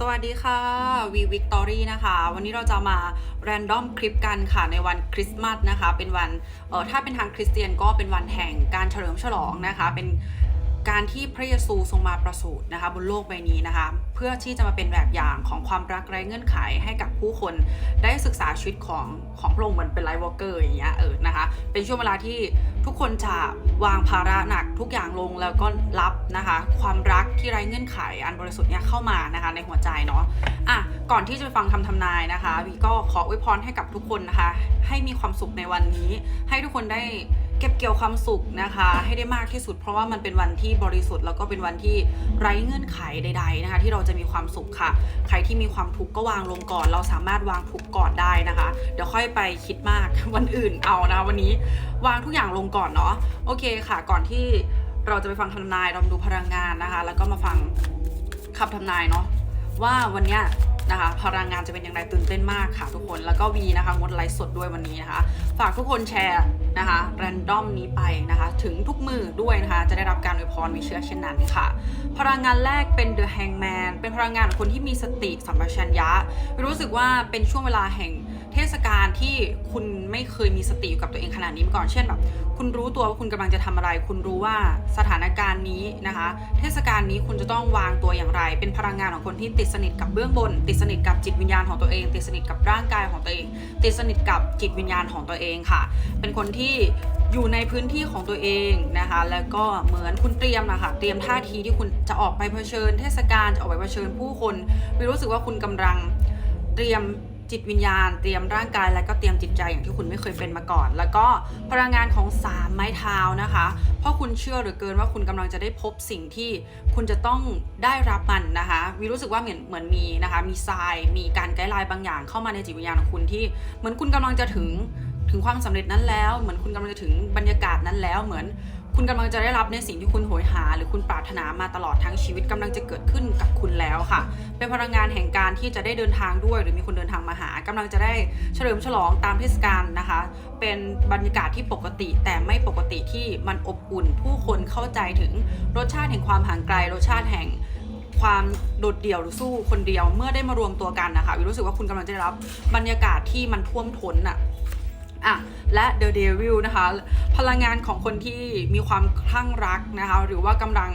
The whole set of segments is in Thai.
สวัสดีค่ะวีวิกตอรี่นะคะ วันนี้เราจะมาแรนดอมคลิปกันค่ะในวันคริสต์มาสนะคะ เป็นวันเออถ้าเป็นทางคริสเตียนก็เป็นวันแห่งการเฉลิมฉลองนะคะ เป็น การที่พระเยซูทรงมาประสูตินะคะบนโลกใบนี้นะคะเพื่อที่จะมาเป็นแบบอย่างของความรักไร้เงื่อนไขให้กับผู้คนได้ศึกษาชีวิตของของพระองค์เหมือนเป็นไลฟ์วอล์กเกอร์อย่างเงี้ยเออนะคะเป็นช่วงเวลาที่ทุกคนจะวางภาระหนักทุกอย่างลงแล้วก็รับนะคะความรักที่ไร้เงื่อนไขอันบริสุทธิ์เนี่ยเข้ามานะคะในหัวใจเนาะอะก่อนที่จะไปฟังคำทำนายนะคะวีก็ขออวยพรให้กับทุกคนนะคะให้มีความสุขในวันนี้ ให้ทุกคนได้ เก็บเกี่ยวความสุขนะคะ ให้ได้มากที่สุด เพราะว่ามันเป็นวันที่บริสุทธิ์ แล้วก็เป็นวันที่ไร้เงื่อนไขใด ๆนะคะ ที่เราจะมีความสุขค่ะ ใครที่มีความทุกข์ก็วางลงก่อน เราสามารถวางทุกข์ก่อนได้นะคะ เดี๋ยวค่อยไปคิดมากวันอื่นเอานะคะวันนี้วางทุกอย่างลงก่อนเนาะโอเคค่ะ ก่อนที่เราจะไปฟังคำทำนายเราดูพลังงานนะคะ แล้วก็มาฟังคำทำนายเนาะว่าวันเนี้ย นะคะพลังงานจะเป็นอย่างไรตื่นเต้นมากค่ะทุกคนแล้วก็วีนะคะงดไลฟ์สดด้วยวันนี้นะคะ ฝากทุกคนแชร์นะคะแรนดอมนี้ไปนะคะ ถึงทุกมือด้วยนะคะ จะได้รับการอวยพรมีเชื่อเช่นนั้นค่ะ พลังงานแรกเป็น The Hangman เป็นพลังงานของคนที่มีสติสัมปชัญญะ รู้สึกว่าเป็นช่วงเวลาแห่ง เทศกาลที่คุณไม่เคยมีสติอยู่กับตัวเองขนาดนี้มาก่อน เช่นแบบคุณรู้ตัวว่าคุณกำลังจะทำอะไร คุณรู้ว่าสถานการณ์นี้นะคะ เทศกาลนี้คุณจะต้องวางตัวอย่างไร เป็นพลังงานของคนที่ติดสนิทกับเบื้องบน ติดสนิทกับจิตวิญญาณของตัวเอง ติดสนิทกับร่างกายของตัวเอง ติดสนิทกับจิตวิญญาณของตัวเองค่ะ เป็นคนที่อยู่ในพื้นที่ของตัวเองนะคะ แล้วก็เหมือนคุณเตรียมนะคะเตรียมท่าทีที่คุณจะออกไปเผชิญ เทศกาลจะออกไปเผชิญผู้คนรู้สึกว่าคุณกำลังเตรียม จิตวิญญาณ เตรียมร่างกายและก็เตรียมจิตใจอย่างที่คุณไม่เคยเป็นมาก่อน แล้วก็พลังงานของสามไม้เท้านะคะ เพราะคุณเชื่อเหลือเกินว่าคุณกำลังจะได้พบสิ่งที่คุณจะต้องได้รับมันนะคะวิรู้สึกว่าเหมือนเหมือนมีนะคะ มีทราย มีการไกด์ไลน์บางอย่างเข้ามาในจิตวิญญาณของคุณที่ เหมือนคุณกำลังจะถึงถึงความสำเร็จนั้นแล้ว เหมือนคุณกำลังจะถึงบรรยากาศนั้นแล้วเหมือน คุณกำลังจะได้รับในสิ่งที่คุณโหยหา หรือคุณปรารถนามาตลอดทั้งชีวิตกำลังจะเกิดขึ้นกับคุณแล้วค่ะ เป็นพลังงานแห่งการที่จะได้เดินทางด้วย หรือมีคนเดินทางมาหากำลังจะได้เฉลิมฉลองตามเทศกาลนะคะ เป็นบรรยากาศที่ปกติแต่ไม่ปกติที่มันอบอุ่น ผู้คนเข้าใจถึงรสชาติแห่งความห่างไกล รสชาติแห่งความโดดเดี่ยวหรือสู้คนเดียวเมื่อได้มารวมตัวกันนะคะวิรู้สึกว่าคุณกำลังจะได้รับบรรยากาศที่มันท่วมท้นอะ อะและ The Devil นะคะ พลังงานของคนที่มีความคลั่งรักนะคะ หรือว่ากำลัง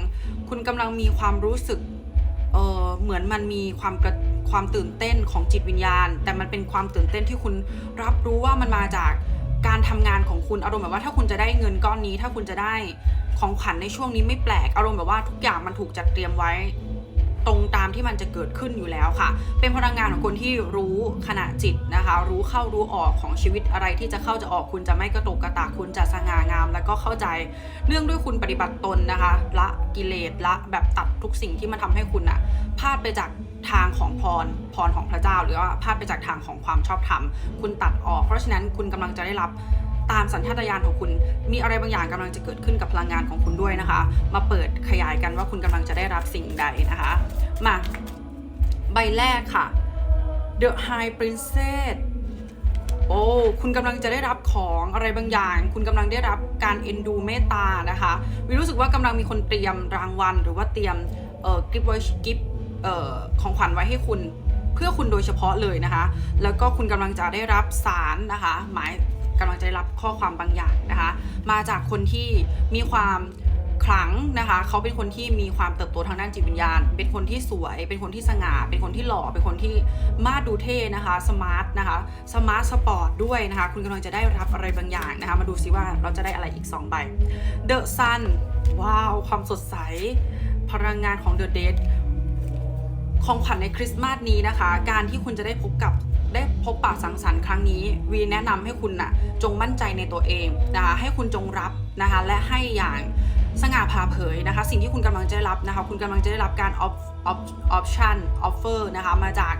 คุณกำลังมีความรู้สึกเออเหมือนมันมีความกระความตื่นเต้นของจิตวิญญาณ แต่มันเป็นความตื่นเต้นที่คุณรับรู้ว่ามันมาจากการทำงานของคุณอารมณ์แบบว่าถ้าคุณจะได้เงินก้อนนี้ ถ้าคุณจะได้ของขวัญในช่วงนี้ไม่แปลกอารมณ์แบบว่าทุกอย่างมันถูกจัดเตรียมไว้ ตรงตามที่มันจะเกิดขึ้นอยู่แล้วค่ะ เป็นพลังงานของคนที่รู้ขณะจิต นะคะ รู้เข้ารู้ออกของชีวิตอะไรที่จะเข้าจะออกคุณจะไม่กระตกกระตากคุณจะสง่างาม แล้วก็เข้าใจเนื่องด้วยคุณปฏิบัติตนนะคะ ละกิเลสละแบบตัดทุกสิ่งที่มันทำให้คุณอะพลาดไปจากทางของพรพรของพระเจ้า หรือว่าพลาดไปจากทางของความชอบธรรม คุณตัดออก เพราะฉะนั้นคุณกำลังจะได้รับตามสัญชาตญาณของคุณมีอะไรบางอย่างกำลังจะเกิดขึ้นกับพลังงานของคุณด้วยนะคะ มาเปิดขยายกันว่าคุณกำลังจะได้รับสิ่งใดนะคะ มาใบแรกค่ะ The High Princess โอ้คุณกำลังจะได้รับของอะไรบางอย่าง คุณกำลังได้รับการเอ็นดูเมตตานะคะวิรู้สึกว่ากำลังมีคนเตรียมรางวัล หรือว่าเตรียมเอ่อกิฟต์ไว้กิฟต์เอ่อของขวัญไว้ให้คุณเพื่อคุณโดยเฉพาะเลยนะคะ แล้วก็คุณกำลังจะได้รับสารนะคะ หมายกำลังจะได้รับข้อความบางอย่างนะคะ มาจากคนที่มีความ ขลังนะคะ เขาเป็นคนที่มีความเติบโตทางด้านจิตวิญญาณ เป็นคนที่สวย เป็นคนที่สง่า เป็นคนที่หล่อ เป็นคนที่มาดูเท่นะคะ สมาร์ทนะคะ สมาร์ทสปอร์ตด้วยนะคะ คุณกำลังจะได้รับอะไรบางอย่างนะคะ มาดูซิว่าเราจะได้อะไรอีก2ใบ The Sun ว้าว ความสดใส พลังงานของ The Dead ของขวัญในคริสต์มาสนี้นะคะ การที่คุณจะได้พบกับได้พบปะสังสรรค์ครั้งนี้ วีแนะนำให้คุณน่ะจงมั่นใจในตัวเองนะคะให้คุณจงรับนะคะและให้อย่าง สง่าผ่าเผยนะคะ สิ่งที่คุณกำลังจะได้รับนะคะ คุณกำลังจะได้รับการออฟออฟออปชั่นออฟเฟอร์นะคะมาจาก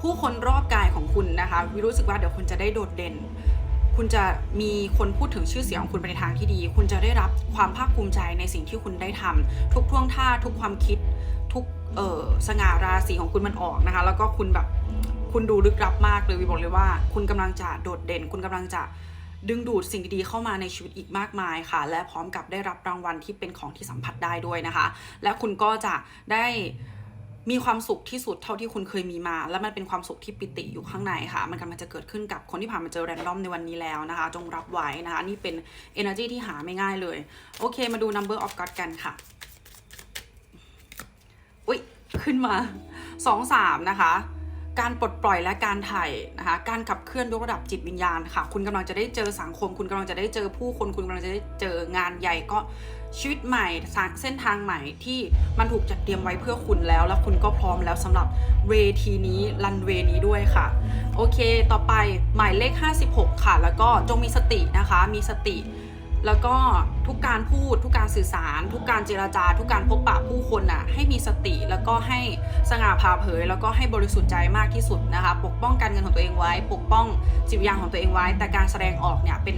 ผู้คนรอบกายของคุณนะคะวีรู้สึกว่าเดี๋ยวคุณจะได้โดดเด่น คุณจะมีคนพูดถึงชื่อเสียงของคุณไปในทางที่ดี คุณจะได้รับความภาคภูมิใจในสิ่งที่คุณได้ทำทุกท่วงท่าทุกความคิดทุกเอ่อสง่าราศีของคุณมันออกนะคะ แล้วก็คุณแบบคุณดูลึกลับมากเลยวีบอกเลยว่า คุณกำลังจะโดดเด่น คุณกำลังจะ ดึงดูดสิ่งดีๆเข้ามาในชีวิตอีกมากมายค่ะ และพร้อมกับได้รับรางวัลที่เป็นของที่สัมผัสได้ด้วยนะคะ และคุณก็จะได้มีความสุขที่สุดเท่าที่คุณเคยมีมา และมันเป็นความสุขที่ปิติอยู่ข้างในค่ะ มันกำลังจะเกิดขึ้นกับคนที่ผ่านมาเจอแรนดอมในวันนี้แล้วนะคะ จงรับไว้นะคะ นี่เป็น energy ที่หาไม่ง่ายเลย โอเค มาดู number of god กันค่ะ อุ๊ยขึ้นมา 2 3 นะคะ การปลดปล่อยและการถ่ายนะคะ การขับเคลื่อนยกระดับจิตวิญญาณค่ะ คุณกำลังจะได้เจอสังคม คุณกำลังจะได้เจอผู้คน คุณกำลังจะได้เจองานใหญ่ก็ชีวิตใหม่เส้นทางใหม่ที่มันถูกจัดเตรียมไว้เพื่อคุณแล้ว แล้วคุณก็พร้อมแล้วสำหรับเวทีนี้รันเวนี้ด้วยค่ะ โอเค ต่อไปหมายเลข 56 ค่ะ แล้วก็จงมีสตินะคะ มีสติ แล้วก็ทุกการพูดทุกการสื่อสาร ทุกการเจราจา ทุกการพบปะผู้คนน่ะให้มีสติแล้วก็ให้สง่าผ่าเผย แล้วก็ให้บริสุทธิ์ใจมากที่สุดนะคะปกป้องการเงินของตัวเองไว้ ปกป้องจิตวิญญาณของตัวเองไว้ แต่การแสดงออกเนี่ยเป็น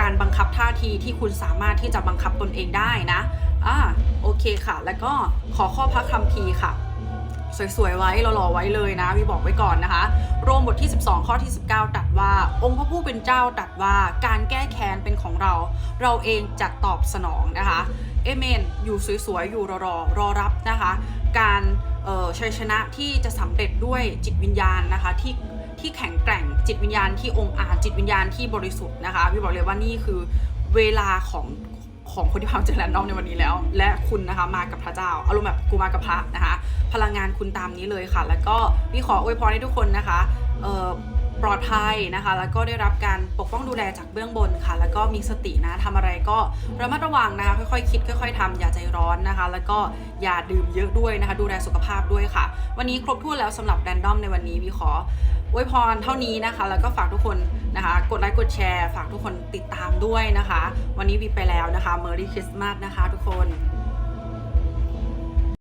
การบังคับท่าทีที่คุณสามารถที่จะบังคับตนเองได้นะอ่าโอเคค่ะ แล้วก็ขอข้อพระคัมภีค่ะ สวยๆไว้หล่อๆไว้เลยนะวีบอกไว้ก่อนนะคะ โรมบทที่ 12 ข้อที่ 19 ตัดว่า องค์พระผู้เป็นเจ้าตัดว่าการแก้แค้นเป็นของเรา เราเองจะตอบสนองนะคะเอเมนอยู่สวยๆอยู่รอๆรอรับนะคะ การชัยชนะที่จะสำเร็จด้วยจิตวิญญาณนะคะที่ที่แข็งแกร่งจิตวิญญาณที่องค์อาจจิตวิญญาณที่บริสุทธิ์นะคะวีบอกเลยว่านี่คือเวลาของ ของคนที่พามาเจอแรนดอมในวันนี้แล้ว และคุณนะคะมากับพระเจ้าอารมณ์แบบกูมากับพระนะคะ พลังงานคุณตามนี้เลยค่ะ แล้วก็พี่ขออวยพรให้ทุกคนนะคะเอ่อ ปลอดภัยนะคะ แล้วก็ได้รับการปกป้องดูแลจากเบื้องบนค่ะ แล้วก็มีสตินะทำอะไรก็ระมัดระวังนะคะ ค่อยๆคิด ค่อย ๆทำอย่าใจร้อนนะคะ แล้วก็อย่าดื่มเยอะด้วยนะคะ ดูแลสุขภาพด้วยค่ะ วันนี้ครบถ้วนแล้วสำหรับแรนดอมในวันนี้พี่ขออวยพรเท่านี้นะคะ แล้วก็ฝากทุกคนนะคะ กดไลค์กดแชร์ ฝากทุกคนติดตามด้วยนะคะ วันนี้วีไปแล้วนะคะ Merry Christmas นะคะทุกคน